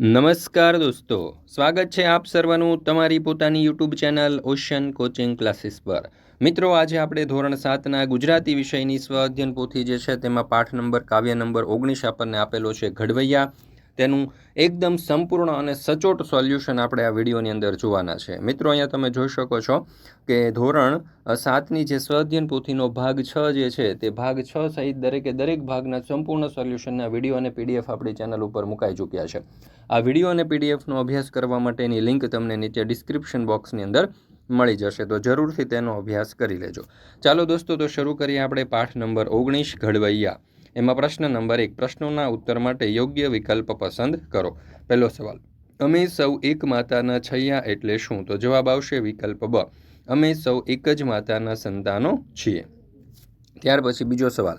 નમસ્કાર દોસ્તો, સ્વાગત છે આપ સર્વનું તમારી પોતાની YouTube channel ocean coaching classes પર. મિત્રો, આજે આપણે ધોરણ સાતના ગુજરાતી વિષયની સ્વ અધ્યયન પોથી જે છે તેમાં પાઠ નંબર, કાવ્ય નંબર ઓગણીસ આપણને આપેલો છે ઘડવૈયા. તેનું એકદમ સંપૂર્ણ અને સચોટ સોલ્યુશન આપણે આ વિડીયોની અંદર જોવાના છે. મિત્રો, અહીંયા તમે જોઈ શકો છો કે ધોરણ સાતની જે સ્વાધ્યન પોથીનો ભાગ છ જે છે, તે ભાગ છ સહિત દરેકે દરેક ભાગના સંપૂર્ણ સોલ્યુશનના વીડિયો અને પીડીએફ આપણી ચેનલ ઉપર મુકાઈ ચૂક્યા છે. આ વીડિયો અને પીડીએફનો અભ્યાસ કરવા માટેની લિંક તમને નીચે ડિસ્ક્રિપ્શન બોક્સની અંદર મળી જશે, તો જરૂરથી તેનો અભ્યાસ કરી લેજો. ચાલો દોસ્તો, તો શરૂ કરીએ આપણે પાઠ નંબર ઓગણીસ, ઘડવૈયા. એમાં પ્રશ્ન નંબર એક, પ્રશ્નોના ઉત્તર માટે યોગ્ય વિકલ્પ પસંદ કરો. પહેલો સવાલ, અમે સૌ એક માતાના છૈયા એટલે શું? તો જવાબ આવશે વિકલ્પ બ, અમે સૌ એક જ માતાના સંતાનો છીએ. ત્યાર પછી બીજો સવાલ,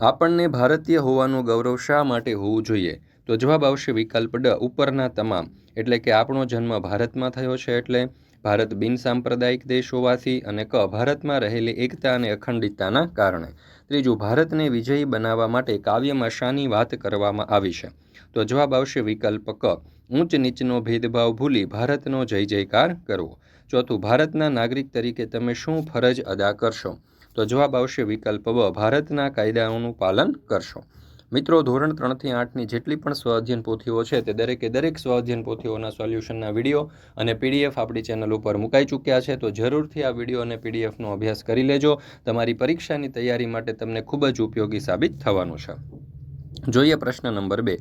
આપણને ભારતીય હોવાનું ગૌરવ શા માટે હોવું જોઈએ? તો જવાબ આવશે વિકલ્પ ડ, ઉપરના તમામ. એટલે કે આપણો જન્મ ભારતમાં થયો છે એટલે ભારત બિનસાંપ્રદાયિક દેશ હોવાથી અને ક ભારતમાં રહેલી એકતા અને અખંડિતતાના કારણે. ત્રીજું, ભારતને વિજયી બનાવવા માટે કાવ્યમાં શાની વાત કરવામાં આવી છે. તો જવાબ આવશે વિકલ્પ ક. ઊંચ નીચનો ભેદભાવ ભૂલી ભારતનો જય જયકાર કરવો. ચોથું, ભારતના નાગરિક તરીકે તમે શું ફરજ અદા કરશો? તો જવાબ આવશે વિકલ્પ બ. ભારતના કાયદાઓનું પાલન કરશો. મિત્રો, ધોરણ ત્રણથી આઠની જેટલી પણ સ્વાધ્યન પોથીઓ છે તે દરેકે દરેક સ્વાધ્યન પોથીઓના સોલ્યુશનના વીડિયો અને પીડીએફ આપણી ચેનલ ઉપર મુકાઈ ચૂક્યા છે. તો જરૂરથી આ વીડિયો અને પીડીએફનો અભ્યાસ કરી લેજો. તમારી પરીક્ષાની તૈયારી માટે તમને ખૂબ જ ઉપયોગી સાબિત થવાનું છે. જોઈએ પ્રશ્ન નંબર બે.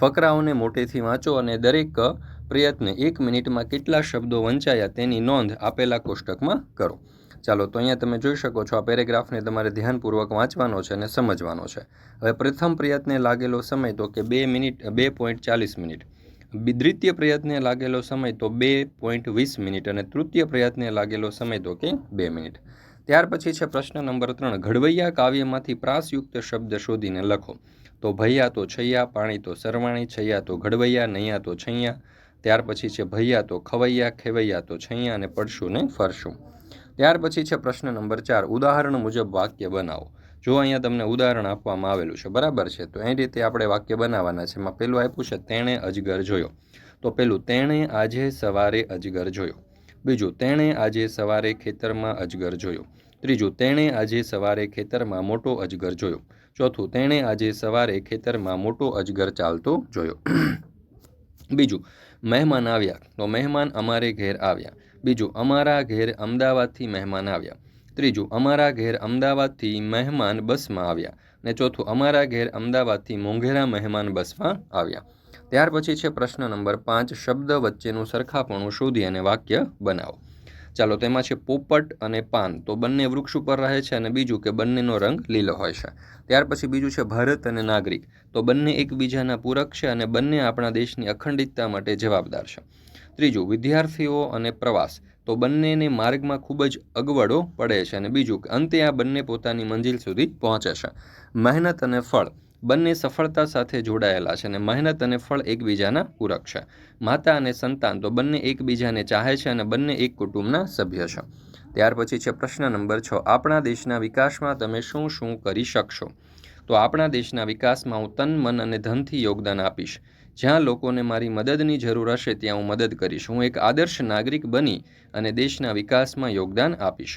ફકરાઓને મોટેથી વાંચો અને દરેક પ્રયત્ને એક મિનિટમાં કેટલા શબ્દો વંચાયા તેની નોંધ આપેલા કોષ્ટકમાં કરો. ચાલો, તો અહીંયા તમે જોઈ શકો છો, આ પેરેગ્રાફને તમારે ધ્યાનપૂર્વક વાંચવાનો છે અને સમજવાનો છે. હવે પ્રથમ પ્રયત્ને લાગેલો સમય તો કે બે મિનિટ, બે પોઈન્ટ ચાલીસ મિનિટ. દ્વિતીય પ્રયત્ને લાગેલો સમય તો બે પોઈન્ટ વીસ મિનિટ અને તૃતીય પ્રયત્ને લાગેલો સમય તો કે બે મિનિટ. ત્યાર પછી છે પ્રશ્ન નંબર ત્રણ, ઘડવૈયા કાવ્યમાંથી પ્રાસયુક્ત શબ્દ શોધીને લખો. તો ભૈયા તો છૈયા, પાણી તો સરવાણી, છૈયા તો ઘડવૈયા, નૈયા તો છૈયા. ત્યાર પછી છે ભૈયા તો ખવૈયા, ખેવૈયા તો છૈયા અને પડશું ને ફરશું. ત્યાર પછી છે પ્રશ્ન નંબર ચાર, ઉદાહરણ મુજબ વાક્ય બનાવો. જો અહીંયા તમને ઉદાહરણ આપવામાં આવેલું છે, બરાબર છે, તો એ રીતે આપણે વાક્ય બનાવવાના છે. એમાં પહેલું આપ્યું છે, તેણે અજગર જોયો. તો પેલું, તેણે આજે સવારે અજગર જોયો. બીજું, તેણે આજે સવારે ખેતરમાં અજગર જોયો. ત્રીજું, તેણે આજે સવારે ખેતરમાં મોટો અજગર જોયો. ચોથું, તેણે આજે સવારે ખેતરમાં મોટો અજગર ચાલતો જોયો. બીજું, મહેમાન આવ્યા. તો મહેમાન અમારે ઘેર આવ્યા. બીજું, અમારા ઘેર અમદાવાદથી મહેમાન આવ્યા. ત્રીજું, અમારા ઘેર અમદાવાદથી મહેમાન બસમાં આવ્યા. ને ચોથું, અમારા ઘેર અમદાવાદથી મોંઘેરા મહેમાન બસમાં આવ્યા. ત્યાર પછી છે પ્રશ્ન નંબર પાંચ, શબ્દ વચ્ચેનું સરખાપણું શોધી અને વાક્ય બનાવો. ચાલો, તેમાં છે પોપટ અને પાન. તો બંને વૃક્ષ ઉપર રહે છે અને બીજું કે બંનેનો રંગ લીલો હોય છે. ત્યાર પછી બીજું છે ભારત અને નાગરિક. તો બંને એકબીજાના પૂરક છે અને બંને આપણા દેશની અખંડિતતા માટે જવાબદાર છે. ત્રીજું, વિદ્યાર્થીઓ અને પ્રવાસ. તો બંનેને માર્ગમાં ખૂબ જ અગવડો પડે છે અને બીજું અંતે આ બંને પોતાની મંજિલ સુધી પહોંચે છે. મહેનત અને ફળ. બંને સફળતા સાથે જોડાયેલા છે અને મહેનત અને ફળ એકબીજાના પૂરક છે. માતા અને સંતાન તો બંને એકબીજાને ચાહે છે અને બંને એક કુટુંબના સભ્ય છે. ત્યાર પછી છે પ્રશ્ન નંબર છ. આપણા દેશના વિકાસમાં તમે શું શું કરી શકશો? તો આપણા દેશના વિકાસમાં હું તન, મન અને ધનથી યોગદાન આપીશ. જ્યાં લોકોને મારી મદદની જરૂર હશે ત્યાં હું મદદ કરીશ. હું એક આદર્શ નાગરિક બની અને દેશના વિકાસમાં યોગદાન આપીશ.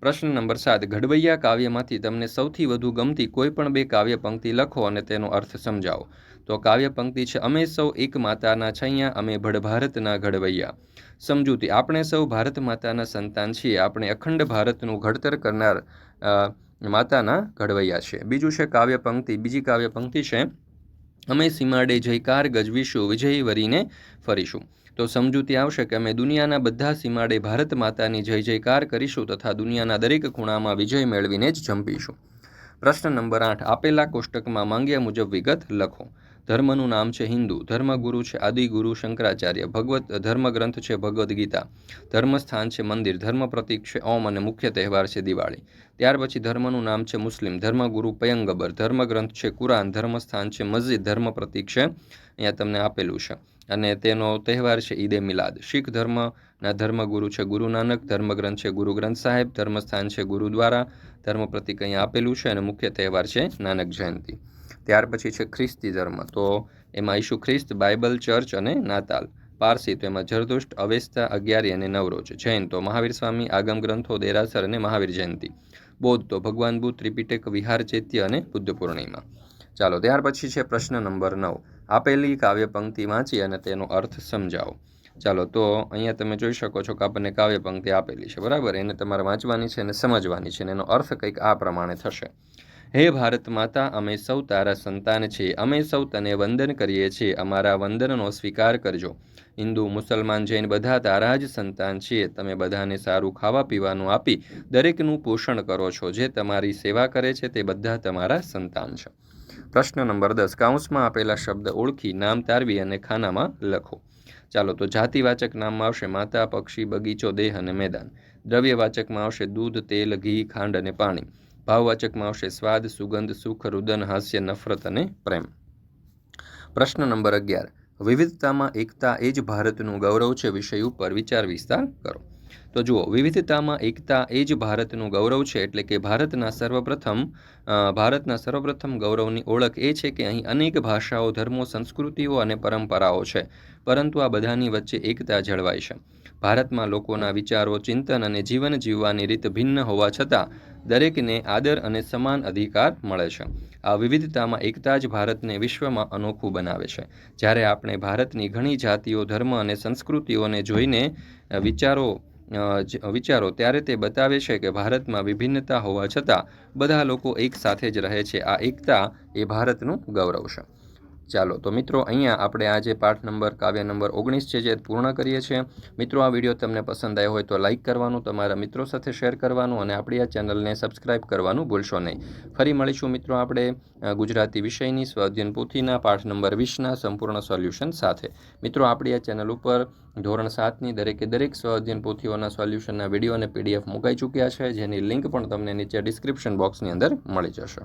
પ્રશ્ન નંબર સાત. ઘડવૈયા કાવ્યમાંથી તમને સૌથી વધુ ગમતી કોઈ પણ બે કાવ્ય પંક્તિ લખો અને તેનો અર્થ સમજાવો. તો કાવ્ય પંક્તિ છે, અમે સૌ એક માતાના છૈયા, અમે ભડ ભારતના ઘડવૈયા. સમજૂતી. આપણે સૌ ભારત માતાના સંતાન છીએ. આપણે અખંડ ભારતનું ઘડતર કરનાર માતાના ઘડવૈયા છે બીજું છે કાવ્ય પંક્તિ. બીજી કાવ્ય પંક્તિ છે અમે સીમાડે જયકાર ગજવીશું, વિજયી વરીને ફરીશું. તો સમજૂતી આવશે કે અમે દુનિયાના બધા સીમાડે ભારત માતાની જય જયકાર કરીશું તથા દુનિયાના દરેક ખૂણામાં વિજય મેળવીને જ જંપીશું. પ્રશ્ન નંબર આઠ, આપેલા કોષ્ટકમાં માંગ્યા મુજબ વિગત લખો. ધર્મનું નામ છે હિન્દુ, ધર્મગુરુ છે આદિગુરુ, શંકરાચાર્ય, ભગવત, ધર્મગ્રંથ છે ભગવદ્ ગીતા ધર્મસ્થાન છે મંદિર ધર્મ પ્રતીક છે ઓમ અને મુખ્ય તહેવાર છે દિવાળી. ત્યાર પછી ધર્મનું નામ છે મુસ્લિમ, ધર્મગુરુ પયંગબર, ધર્મગ્રંથ છે કુરાન, ધર્મસ્થાન છે મસ્જિદ ધર્મ પ્રતીક છે અહીંયા તમને આપેલું છે. અને તેનો તહેવાર છે ઈદે મિલાદ. શીખ ધર્મના ધર્મગુરુ છે ગુરુ નાનક, ધર્મગ્રંથ છે ગુરુ ગ્રંથ સાહેબ, ધર્મસ્થાન છે ગુરુદ્વારા ધર્મ પ્રતીક અહીંયા આપેલું છે અને મુખ્ય તહેવાર છે નાનક જયંતિ. ત્યાર પછી છે ખ્રિસ્તી ધર્મ. તો એમાં ઈસુ ખ્રિસ્ત, બાઇબલ, ચર્ચ અને નાતાલ. પારસી તો એમાં જરદુષ્ટ, અવેસ્તા, અગિયારી અને નવરોજ જૈન તો મહાવીર સ્વામી, આગમ ગ્રંથો, દેરાસર અને મહાવીર જયંતિ. બૌદ્ધ તો ભગવાન બુદ્ધ, ત્રિપિટેક, વિહાર, ચૈત્ય અને બુદ્ધ પૂર્ણિમા. ચાલો, ત્યાર પછી છે પ્રશ્ન નંબર નવ. આપેલી કાવ્ય પંક્તિ વાંચી અને તેનો અર્થ સમજાવો. ચાલો, તો અહીંયા તમે જોઈ શકો છો કે આપણને કાવ્ય પંક્તિ આપેલી છે. બરાબર? એને તમારે વાંચવાની છે અને સમજવાની છે અને એનો અર્થ કંઈક આ પ્રમાણે થશે. હે ભારત માતા, અમે સૌ તારા સંતાન છીએ અમે સૌ તને વંદન કરીએ છીએ અમારા વંદનનો સ્વીકાર કરજો. હિન્દુ, મુસલમાન જૈન બધા તારા જ સંતાન છીએ તમે બધાને સારું ખાવા પીવાનું આપી દરેકનું પોષણ કરો છો. જે તમારી સેવા કરે છે તે બધા તમારા સંતાન છે. પ્રશ્ન નંબર દસ. કાઉન્સમાં આપેલા શબ્દ ઓળખી નામ તારવી અને ખાનામાં લખો. ચાલો, તો જાતિવાચક નામમાં આવશે માતા, પક્ષી, બગીચો, દેહ અને મેદાન. દ્રવ્યવાચકમાં આવશે દૂધ, તેલ, ઘી, ખાંડ અને પાણી. ભાવવાચકમાં આવશે સ્વાદ સુગંધ સુખ રુદન હાસ્ય નફરત અને પ્રેમ. પ્રશ્ન નંબર અગિયાર. વિવિધતામાં એકતા એ જ ભારતનું ગૌરવ છે વિષય ઉપર વિચાર વિસ્તાર કરો. તો જુઓ, વિવિધતામાં એકતા એ જ ભારતનું ગૌરવ છે એટલે કે ભારતના સર્વપ્રથમ ભારતના સર્વપ્રથમ ગૌરવની ઓળખ એ છે કે અહીં અનેક ભાષાઓ, ધર્મો, સંસ્કૃતિઓ અને પરંપરાઓ છે. પરંતુ આ બધાની વચ્ચે એકતા જળવાય છે. ભારતમાં લોકોના વિચારો, ચિંતન અને જીવન જીવવાની રીત ભિન્ન હોવા છતાં દરેકને આદર અને સમાન અધિકાર મળે છે. આ વિવિધતામાં એકતા જ ભારતને વિશ્વમાં અનોખું બનાવે છે. જ્યારે આપણે ભારતની ઘણી જાતિઓ, ધર્મ અને સંસ્કૃતિઓને જોઈને વિચારો વિચારો ત્યારે તે બતાવે છે કે ભારતમાં વિભિન્નતા હોવા છતાં બધા લોકો એક સાથે જ રહે છે. આ એકતા એ ભારતનું ગૌરવ છે. ચાલો, તો મિત્રો, અહીંયા આપણે આજે પાઠ નંબર, કાવ્ય નંબર ઓગણીસ છે જે પૂર્ણ કરીએ છીએ. મિત્રો, આ વીડિયો તમને પસંદ આવ્યો હોય તો લાઇક કરવાનું, તમારા મિત્રો સાથે શેર કરવાનું અને આપણી આ ચેનલને સબસ્ક્રાઇબ કરવાનું ભૂલશો નહીં. ફરી મળીશું, મિત્રો, આપણે ગુજરાતી વિષયની સ્વાધ્યન પોથીના પાઠ નંબર વીસના સંપૂર્ણ સોલ્યુશન સાથે. મિત્રો, આપણી આ ચેનલ ઉપર ધોરણ સાતની દરેકે દરેક સ્વાધ્યન પોથીઓના સોલ્યુશનના વીડિયો અને પીડીએફ મુકાઈ ચૂક્યા છે. જેની લિંક પણ તમને નીચે ડિસ્ક્રિપ્શન બોક્સની અંદર મળી જશે.